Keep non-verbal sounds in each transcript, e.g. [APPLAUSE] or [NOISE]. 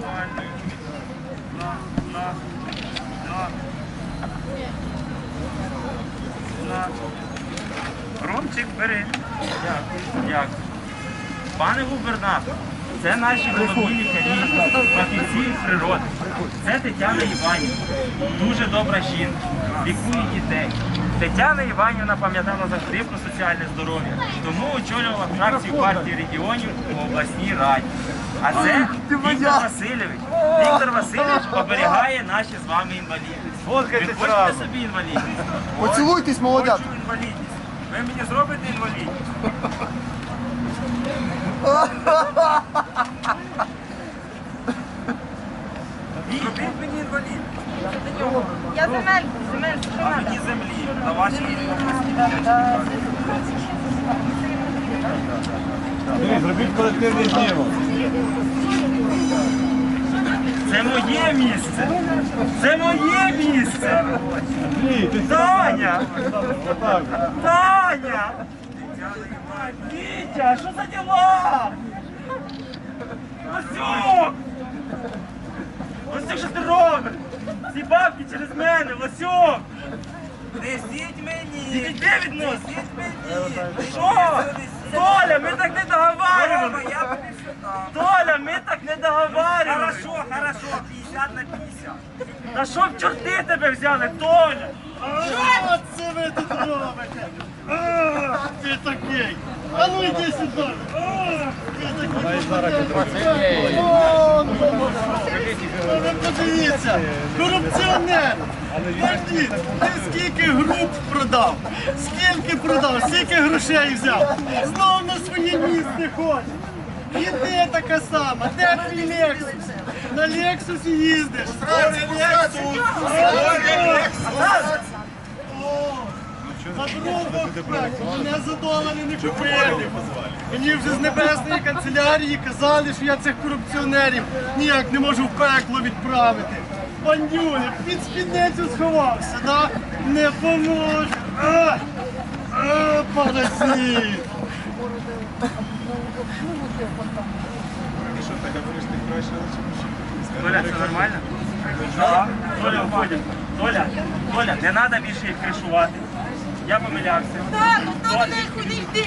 На. Ромчик, бери. Дякую. Пане губернатор, це наші головні лікарі, фахівці природи. Це Тетяна Іванівна, дуже добра жінка, лікує дітей. Тетяна Іванівна пам'ятала завжди про соціальне здоров'я, тому очолювала фракцію партії регіонів у обласній раді. А це Віктор Васильович. Віктор Васильович оберігає наші з вами інвалідність. Ви хочете собі інвалідність? Поцілуйтесь, молодята. Хочу інвалідність. Ви мені зробите інвалідність? [LAUGHS] Зробіть мені інвалідність. Я земельку, земельку, що А надо? мені землі. На вашій Дивись, зробіть колективний знімок. Це моє місце. Це моє місце. Таня! Таня! Вітя, що за діла? Лосюк! Лосюк, що ти робиш? Ці бабки через мене, Лосюк! Несіть мені! Іди від нас! Несіть мені! Що? Толя, ми так не договарювали! Я Толя, ми так не договарювали! Хорошо, хорошо, 50 на 50. Та щоб чорти тебе взяли, Толя! Що це ви тут робите? А, Ти такий! А ну йди сюди! А, Ти такий! О, ну, Ви подивіться! Корупціонер! Подожди, ти скільки груп продав? Скільки продав? Скільки грошей взяв? Знов на своє місце ходиш! І ти така сама, де твій Лексус? На Лексусі їздиш. Лексус! За другого мене за долари не купили. Мені вже з небесної канцелярії казали, що я цих корупціонерів ніяк не можу в пекло відправити. Бандюни, під спідницю сховався, да? Не поможе. А, а, паразит. Толя, все нормально? Так. Толя. Толя, Толя, не треба більше їх кришувати. Я помилявся. Так, ну то далеко не йди.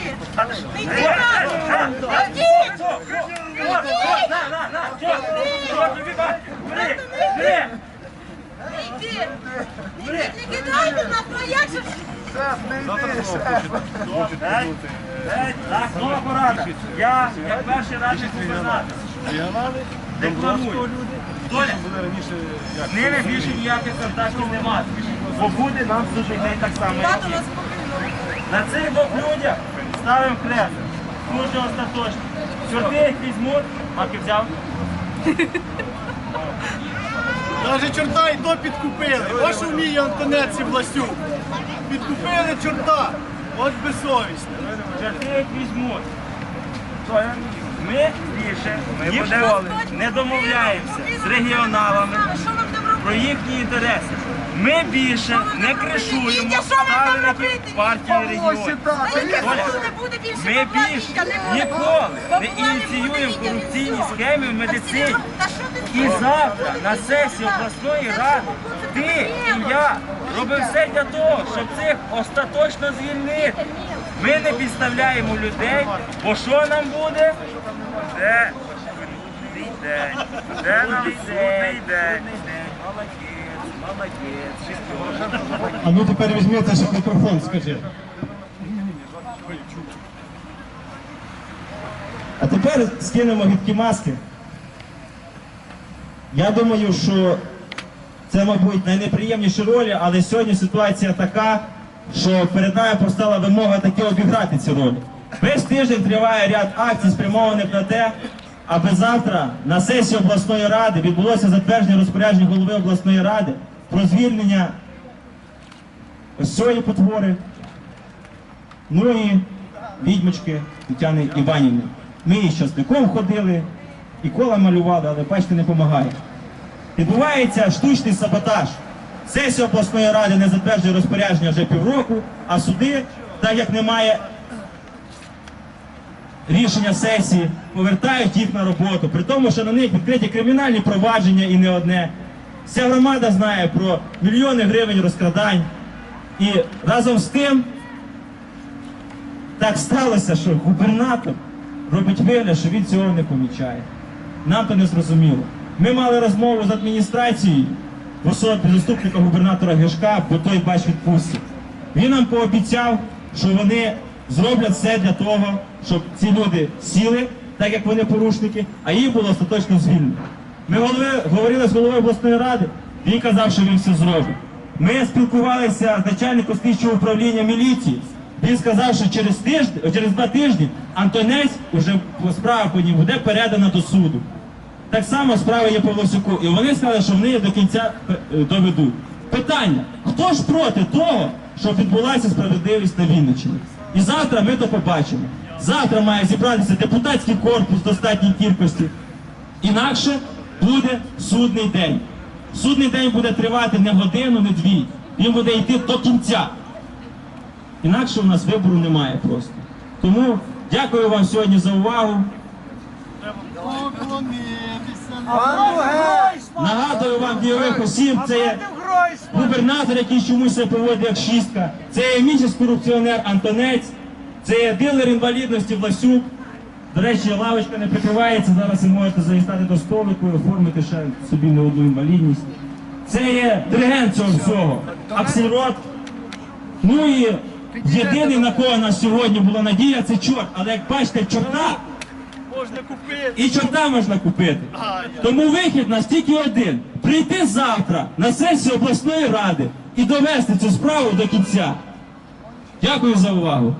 Не йди На. Не йди. Не йди, не кидайте нас, ну як же ж? Порада. Я, як перший радник губернатор, декламую. Як? з ними більше ніяких контактів немає. Бо буде нам служити не так само, Тато нас. На цих двох людях ставимо крест. Дуже остаточно. Чорти їх візьмуть, маки взяв. [LAUGHS] Даже чорта і то підкупили. Ось що вміє Антонець і Власюк. Підкупили чорта. От безсовісне. Чорти їх візьмуть. Ми більше ніколи не домовляємося з регіоналами про їхні інтереси. Ми більше не кришуємо ставленики партії регіонів. Буде Ми більше буде. ніколи не ініціюємо корупційні схеми в медицині. І завтра на сесії обласної ради ти і я робимо все для того, щоб цих остаточно звільнити. Ми не підставляємо людей, бо що нам буде? Де? Де нам судний день? А ну тепер візьми це ще мікрофон, скажи. А тепер скинемо гидкі маски. Я думаю, що це, мабуть, найнеприємніші ролі, але сьогодні ситуація така, що перед нами постала вимога таки обіграти ці ролі. Весь тиждень триває ряд акцій, спрямованих на те, аби завтра на сесії обласної ради відбулося затвердження розпорядження голови обласної ради про звільнення ось цієї потвори, ну і відьмочки Тетяни Іванівни. Ми із часником ходили, і кола малювали, але бачите, не допомагає. Відбувається штучний саботаж. Сесія обласної ради не затверджує розпорядження вже півроку, а суди, так як немає рішення сесії, повертають їх на роботу, при тому, що на них відкриті кримінальні провадження і не одне. Вся громада знає про мільйони гривень розкрадань. І разом з тим так сталося, що губернатор робить вигляд, що він цього не помічає. Нам то не зрозуміло. Ми мали розмову з адміністрацією в особі заступника губернатора Гешка, бо той бач відпустив. Він нам пообіцяв, що вони зроблять все для того, щоб ці люди сіли, так як вони порушники, а їх було остаточно звільнено. Ми голови- говорили з головою обласної ради, він казав, що він все зробить. Ми спілкувалися з начальником слідчого управління міліції. Він сказав, що через тиждень, через два тижні Антонець уже справа по ній буде передана до суду. Так само справа є по Власюку. І вони сказали, що вони до кінця е, доведуть. Питання: хто ж проти того, щоб відбулася справедливість на Вінниччині? І завтра ми то побачимо. Завтра має зібратися депутатський корпус в достатній кількості. Інакше буде судний день. Судний день буде тривати не годину, не дві. Він буде йти до кінця. Інакше у нас вибору немає просто. Тому дякую вам сьогодні за увагу. Нагадую вам дійових осіб, це є губернатор, який чомусь себе поводить як шістка, це є місяць корупціонер Антонець, це є дилер інвалідності Власюк. До речі, лавочка не прикривається, зараз ви можете заїстати до столику і оформити ще собі не одну інвалідність. Це є диригент цього всього, Аксельрод. Ну і єдиний, на кого нас сьогодні була надія, це чорт. Але як бачите, чорта Можна купити. і чорта можна купити. Тому вихід нас тільки один: прийти завтра на сесію обласної ради і довести цю справу до кінця. Дякую за увагу.